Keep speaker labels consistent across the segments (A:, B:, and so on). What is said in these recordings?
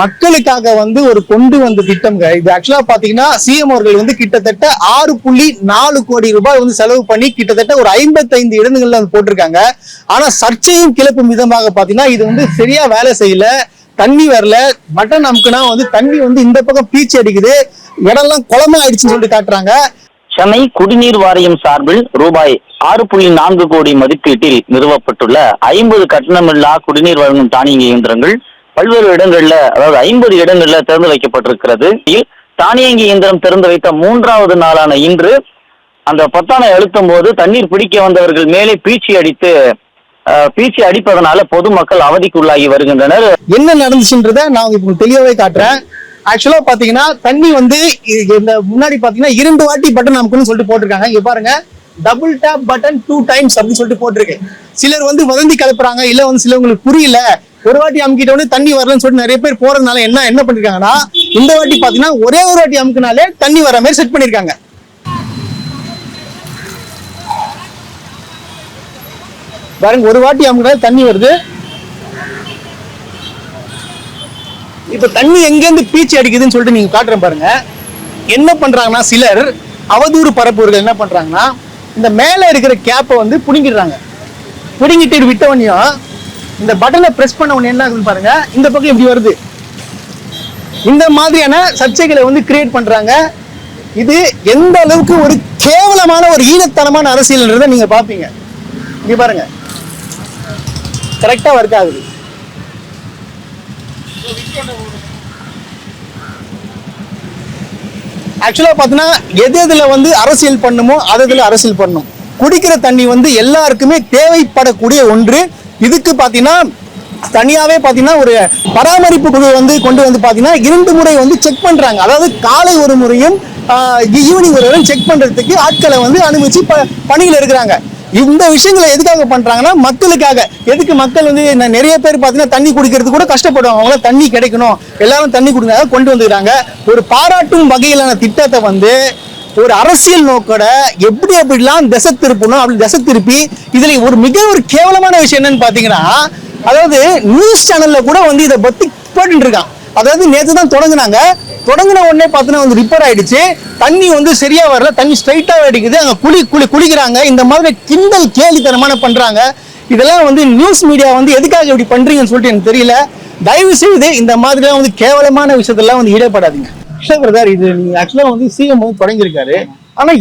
A: மக்களுக்காக வந்து ஒரு கொண்டு வந்த திட்டம்ங்க இது ஆக்சுவலா பாத்தீங்கன்னா சிஎம் அவர்கள் வந்து கிட்டத்தட்ட ஆறு புள்ளி நாலு கோடி ரூபாய் வந்து செலவு பண்ணி கிட்டத்தட்ட ஒரு ஐம்பத்தைந்து இடங்கள்ல வந்து போட்டிருக்காங்க ஆனா சர்ச்சையும் கிளப்பும் விதமாக பாத்தீங்கன்னா இது வந்து சரியா வேலை செய்யல தண்ணி வரல மட்டன் அமுக்குனா வந்து தண்ணி வந்து இந்த பக்கம் பீச்சு அடிக்குது இடம்லாம் குளமா ஆயிடுச்சுன்னு சொல்லிட்டு காட்டுறாங்க
B: சென்னை குடிநீர் வாரியம் சார்பில் ரூபாய் ஆறு புள்ளி நான்கு கோடி மதிப்பீட்டில் நிறுவப்பட்டுள்ள ஐம்பது கட்டணமில்லா குடிநீர் வழங்கும் தானிய இயந்திரங்கள் பல்வேறு இடங்கள்ல அதாவது ஐம்பது இடங்கள்ல திறந்து வைக்கப்பட்டிருக்கிறது தானியங்கி இயந்திரம் திறந்து வைத்த மூன்றாவது நாளான இன்று அந்த பத்தான அழுத்தும் போது தண்ணீர் பிடிக்க வந்தவர்கள் மேலே பீச்சி அடித்து பீச்சி அடிப்பதனால பொதுமக்கள் அவதிக்குள்ளாகி வருகின்றனர்
A: என்ன நடந்துச்சுன்றத நான் உங்களுக்கு தெளிவாவே காட்டுறேன் ஆக்சுவலா பாத்தீங்கன்னா தண்ணி வந்து இந்த முன்னாடி பாத்தீங்கன்னா இரண்டு வாட்டி பட்டன் நமக்கு சொல்லிட்டு போட்டிருக்காங்க இங்க பாருங்க double tap button two times அப்படின்னு சொல்லிட்டு போட்டிருக்கு சிலர் வந்து வதந்தி கலப்புறாங்க இல்ல வந்து சிலவங்களுக்கு புரியல ஒரு வாட்டி அமுக்கிட்ட உடனே தண்ணி வரலன்னு சொல்லிட்டு நிறைய பேர் போறதுனால என்ன என்ன பண்ணிருக்காங்கன்னா இந்த வாட்டி பாத்தீங்கன்னா ஒரே ஒரு வாட்டி அமுக்குனாலே தண்ணி வர மாதிரி செட் பண்ணிருக்காங்க பாருங்க ஒரு வாட்டி அமுக்கினால தண்ணி வருது இப்ப தண்ணி எங்கேருந்து பீச்சு அடிக்குதுன்னு சொல்லிட்டு நீங்க காட்டுறேன் பாருங்க என்ன பண்றாங்கன்னா சிலர் அவதூறு பரப்புவர்கள் என்ன பண்றாங்கன்னா இந்த மேலே இருக்கிற கேப்பை வந்து பிடுங்கிடுறாங்க பிடுங்கிட்டு விட்டவனையும் இந்த பட்டனை பிரஸ் பண்ண உடனே என்ன ஆகுதுன்னு பாருங்க இந்த பக்கம் இப்படி வருது இந்த மாதிரியான சர்ச்சைகளை வந்து கிரியேட் பண்றாங்க இது எந்த அளவுக்கு ஒரு கேவலமான ஒரு ஈனத்தனமான அரசியல்ன்றதை நீங்க பாப்பீங்க இங்க பாருங்க கரெக்டா ஒர்க் ஆகுது ஆக்சுவலாக பார்த்தீங்கன்னா எது எதில் வந்து அரசியல் பண்ணுமோ அதில் அரசியல் பண்ணும் குடிக்கிற தண்ணி வந்து எல்லாருக்குமே தேவைப்படக்கூடிய ஒன்று இதுக்கு பார்த்தீங்கன்னா தனியாகவே பார்த்தீங்கன்னா ஒரு பராமரிப்பு குழு வந்து கொண்டு வந்து பார்த்தீங்கன்னா இரண்டு முறை வந்து செக் பண்ணுறாங்க அதாவது காலை ஒரு முறையும் ஈவினிங் ஒரு முறையும் செக் பண்ணுறதுக்கு ஆட்களை வந்து அனுமதிச்சு ப பணியில் இருக்கிறாங்க இந்த விஷயங்களை எதுக்காக பண்ணுறாங்கன்னா மக்களுக்காக எதுக்கு மக்கள் வந்து நிறைய பேர் பார்த்தீங்கன்னா தண்ணி குடிக்கிறது கூட கஷ்டப்படுவாங்க அவங்களாம் தண்ணி கிடைக்கணும் எல்லாரும் தண்ணி கொடுங்க கொண்டு வந்துக்கிறாங்க ஒரு பாராட்டும் வகையிலான திட்டத்தை வந்து ஒரு அரசியல் நோக்கோட எப்படி எப்படிலாம் திசை திருப்பணும் அப்படி திசை திருப்பி இதுல ஒரு மிக ஒரு கேவலமான விஷயம் என்னன்னு பாத்தீங்கன்னா அதாவது நியூஸ் சேனல்ல கூட வந்து இதை பத்தி போட்டு இருக்கான் அதாவது நேற்று தான் தொடங்கினாங்க தொடங்கின உடனே பார்த்தீங்கன்னா வந்து ரிப்பேர் ஆயிடுச்சு தண்ணி வந்து சரியா வரல தண்ணி ஸ்ட்ரைட்டா அடிக்குது அங்கே குளி குளி குளிக்கிறாங்க இந்த மாதிரி கிண்டல் கேலித்தனமான பண்றாங்க இதெல்லாம் வந்து நியூஸ் மீடியா வந்து எதுக்காக இப்படி பண்றீங்கன்னு சொல்லிட்டு எனக்கு தெரியல தயவு செய்து இந்த மாதிரிலாம் வந்து கேவலமான விஷயத்தெல்லாம் வந்து ஈடுபடாதீங்க அக்ஷய் பிரதார் இது நீங்க ஆக்சுவலா வந்து சிஎம் வந்து தொடங்கியிருக்காரு ஆனா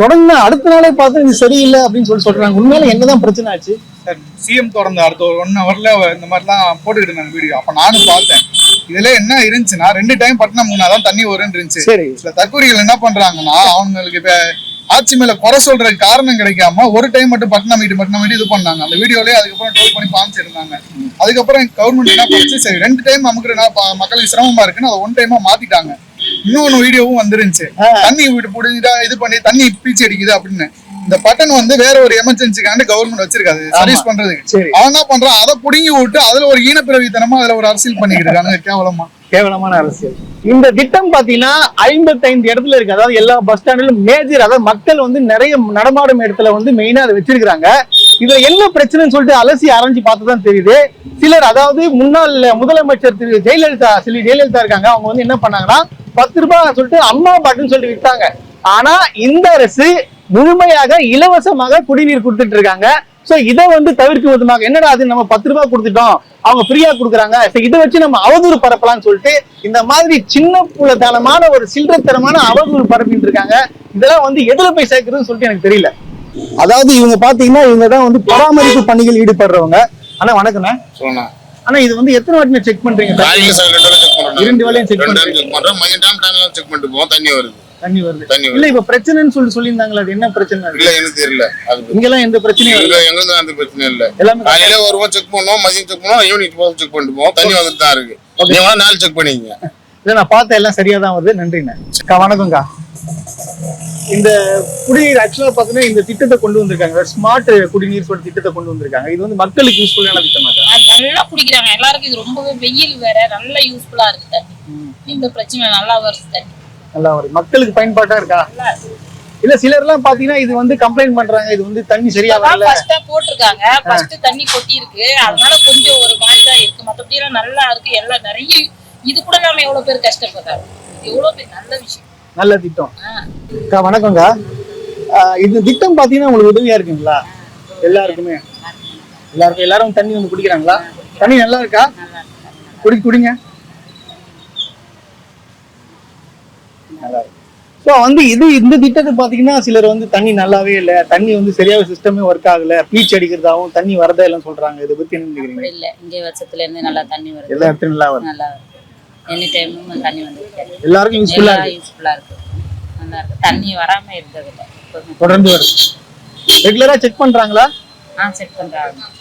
A: தொடங்க அடுத்த நாளே பார்த்து இது சரியில்லை அப்படின்னு சொல்லி சொல்றாங்க உண்மையில என்னதான் பிரச்சனை ஆச்சு
C: சார் சிஎம் தொடர்ந்த அடுத்த ஒரு ஒன் ஹவர்ல இந்த மாதிரிலாம் போட்டுக்கிட்டு இருந்தாங்க வீடியோ அப்ப நானும் பார்த்தேன் இதுல என்ன இருந்துச்சுன்னா ரெண்டு டைம் பட்டினம் முன்னாதான் தண்ணி வரும்னு இருந்துச்சு சரி சில தற்கூரிகள் என்ன பண்றாங்கன்னா அவங்களுக்கு இப்ப ஆட்சி மேல குறை சொல்றதுக்கு காரணம் கிடைக்காம ஒரு டைம் மட்டும் பட்டினம் மீட்டு பட்டினம் வீட்டு இது பண்ணாங்க அந்த வீடியோலயே அதுக்கப்புறம் டோல் பண்ணி பாமிச்சிருந்தாங்க அதுக்கப்புறம் கவர்மெண்ட் என்ன பண்ணுச்சு சரி ரெண்டு டைம் நமக்கு மக்களுக்கு சிரமமா இருக்குன்னு அதை ஒன் டைமா மாத்திட்டாங்க இன்னொன்னு வீடியோவும் வந்துருந்துச்சு தண்ணி வீடு புடிஞ்சா இது பண்ணி தண்ணி பீச்சு அடிக்குது அப்படின்னு இந்த பட்டன் வந்து வேற ஒரு எமர்ஜென்சிக்காண்டு கவர்மெண்ட் வச்சிருக்காது சர்வீஸ் பண்றதுக்கு அவன் என்ன பண்றான் அதை புடுங்கி விட்டு அதுல ஒரு ஈனப்பிரவித்தனமா அதுல ஒரு அரசியல் பண்ணிக்கிட்டு இருக்காங்க கேவலமா
A: கேவலமான அரசியல் இந்த திட்டம் பாத்தீங்கன்னா ஐம்பத்தி ஐந்து இடத்துல இருக்கு அதாவது எல்லா பஸ் ஸ்டாண்டிலும் மேஜர் அதாவது மக்கள் வந்து நிறைய நடமாடும் இடத்துல வந்து மெயினா அதை வச்சிருக்கிறாங்க இதுல என்ன பிரச்சனைன்னு சொல்லிட்டு அலசி அரைஞ்சு பார்த்துதான் தெரியுது சிலர் அதாவது முன்னாள் முதலமைச்சர் திரு ஜெயலலிதா சிலி ஜெயலலிதா இருக்காங்க அவங்க வந்து என்ன பண்ணாங்கன்னா பத்து ரூபாய் சொல்லிட்டு அம்மா பாட்டுன்னு சொல்லிட்டு விட்டாங்க ஆனா இந்த அரசு முழுமையாக இலவசமாக குடிநீர் கொடுத்துட்டு இருக்காங்க சோ இதை வந்து தவிர்க்கும் விதமாக என்னடா அது நம்ம பத்து ரூபாய் கொடுத்துட்டோம் அவங்க ஃப்ரீயா கொடுக்குறாங்க இதை வச்சு நம்ம அவதூறு பரப்பலாம்னு சொல்லிட்டு இந்த மாதிரி சின்ன புலத்தனமான ஒரு சில்லறத்தனமான அவதூறு பரப்பிட்டு இருக்காங்க இதெல்லாம் வந்து எதுல போய் சேர்க்குறதுன்னு சொல்லிட்டு எனக்கு தெரியல அதாவது இவங்க பாத்தீங்கன்னா இவங்க தான் வந்து பராமரிப்பு பணிகள் ஈடுபடுறவங்க ஆனா வணக்கண்ணா சொல்லுண்ணா ஆனா இது வந்து எத்தனை வாட்டி செக் பண்றீங்க
D: காலையில வாட்டி செக் பண்றோம்
A: இரண்டு வாட்டி செக்
D: பண்றோம் செக் பண்றோம் மதியம் டைம் டைம்ல செக் பண்ணிட்டு போவோம் தண்ணி வருது
A: தண்ணி வருது தண்ணி இல்ல இப்ப பிரச்சனைன்னு சொல்லி சொல்லிருந்தாங்களா அது என்ன பிரச்சனை
D: இல்ல எனக்கு தெரியல
A: இங்கெல்லாம் எந்த பிரச்சனையும்
D: இல்ல எல்லாம் அந்த பிரச்சனை இல்ல எல்லாமே காலையில வருவோம் செக் பண்ணுவோம் மதியம் செக் பண்ணுவோம் ஈவினிங் போவோம் செக் பண்ணிட்டு போவோம் தண்ணி வந்துட்டு தான் இருக்கு நீங்க நாலு செக் பண்ணீங்க
A: இல்ல நான் பார்த்தேன் எல்லாம் சரியா தான் வருது நன்றிண்ணே வணக்கம்க்கா இந்த குடிநீர் ஆக்சுவலா பாத்தீங்கன்னா இந்த திட்டத்தை கொண்டு வந்திருக்காங்க ஸ்மார்ட் குடிநீர் சொல்ற திட்டத்தை கொண்டு வந்திருக்காங்க இது வந்து மக்களுக்கு யூஸ்ஃபுல்லான திட்டமா
E: நல்லா குடிக்கிறாங்க எல்லாருக்கும் இது ரொம்பவே வெயில் வேற நல்லா யூஸ்ஃபுல்லா இருக்கு தண்ணி இந்த பிரச்சனை நல்லா வருது தண்ணி
A: நல்லா வருது மக்களுக்கு பயன்பாட்டா இருக்கா இல்ல சிலர் எல்லாம் பாத்தீங்கன்னா இது வந்து கம்ப்ளைண்ட் பண்றாங்க இது வந்து தண்ணி சரியா வரல
E: ஃபர்ஸ்டா போட்டிருக்காங்க ஃபர்ஸ்ட் தண்ணி கொட்டி இருக்கு அதனால கொஞ்சம் ஒரு மாதிரியா இருக்கு மத்தபடி எல்லாம் நல்லா இருக்கு எல்லாம் நிறைய இது கூட நாம எவ்வளவு பேர் கஷ்டப்படுறாங்க எவ்வளவு பேர் நல்ல விஷயம்
A: நல்ல திட்டம் அக்கா வணக்கங்க இந்த திட்டம் பார்த்தீங்கன்னா உங்களுக்கு உதவியா இருக்குங்களா எல்லாருக்குமே எல்லாருக்கும் எல்லாரும் தண்ணி வந்து குடிக்கிறாங்களா தண்ணி நல்லா இருக்கா குடி குடிங்க ஸோ வந்து இது இந்த திட்டத்தை பார்த்தீங்கன்னா சிலர் வந்து தண்ணி நல்லாவே இல்லை தண்ணி வந்து சரியாக சிஸ்டமே ஒர்க் ஆகல பீச் அடிக்கிறதாவும் தண்ணி வரதா எல்லாம் சொல்றாங்க இதை பத்தி என்ன
E: இல்லை இங்கே வருஷத்துல இருந்து நல்லா தண்ணி வருது
A: எல்லா இடத்துலையும்
E: நல்லா எனி டைமும் தண்ணி வந்து
A: எல்லாருக்கும் யூஸ்ஃபுல்லாக
E: யூஸ்ஃபுல்லாக இருக்கு இருக்கு தண்ணி வராம இருந்ததுல
A: தொடர்ந்து வருது ரெகுலரா செக் பண்றாங்களா
E: ஆ செக் பண்றாங்க